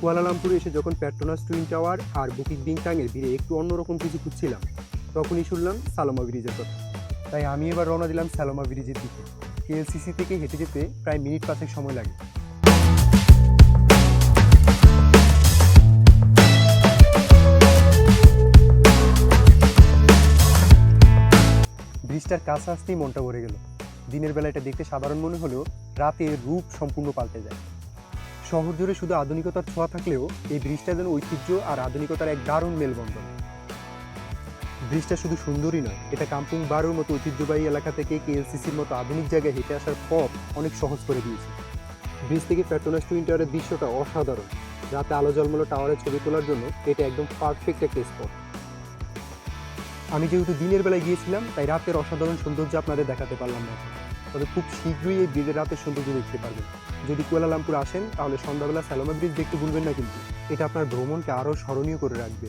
কুয়ালালামপুরে এসে যখন Petronas twin tower আর বুকিং বিংটাংয়ের ভিড়ে একটু অন্যরকম কিছু খুঁজছিলাম, তখনই শুনলাম সালোমা ব্রিজের কথা। তাই আমি এবার রওনা দিলাম সালোমা ব্রিজের দিকে। কেএলসিসি থেকে হেঁটে যেতে প্রায় মিনিট পাঁচেক সময় লাগে। ব্রিজটার কাছে আসতেই মনটা ভরে গেল। দিনের বেলা এটা দেখতে সাধারণ মনে হলেও রাতে রূপ সম্পূর্ণ পাল্টে যায়। শহর জুড়ে শুধু আধুনিকতার ছোঁয়া থাকলেও এই ব্রিজটা যেন ঐতিহ্য আর আধুনিকতার এক দারুণ মেলবন্ধন। ব্রিজটা শুধু সুন্দরই নয়, এটা কাম্পুং বারোর মতো ঐতিহ্যবাহী এলাকা থেকে কেএলসিসির মতো আধুনিক জায়গায় হেঁটে আসার পথ অনেক সহজ করে দিয়েছে। ব্রিজ থেকে পেট্রোনাস টুইন টাওয়ারের দৃশ্যটা অসাধারণ। রাতে আলো জলমলো টাওয়ারে ছবি তোলার জন্য এটা একদম পারফেক্ট একটা স্পট আমি যেহেতু দিনের বেলায় গিয়েছিলাম, তাই রাতের অসাধারণ সৌন্দর্য আপনাদের দেখাতে পারলাম না। তবে খুব শীঘ্রই এই ব্রিজের রাতের সৌন্দর্য দেখতে পারবেন। যদি কুয়ালালামপুর আসেন, তাহলে সন্ধ্যাবেলা স্যালোমা ব্রিজ দেখতে ভুলবেন না কিন্তু। এটা আপনার ভ্রমণকে আরও স্মরণীয় করে রাখবে।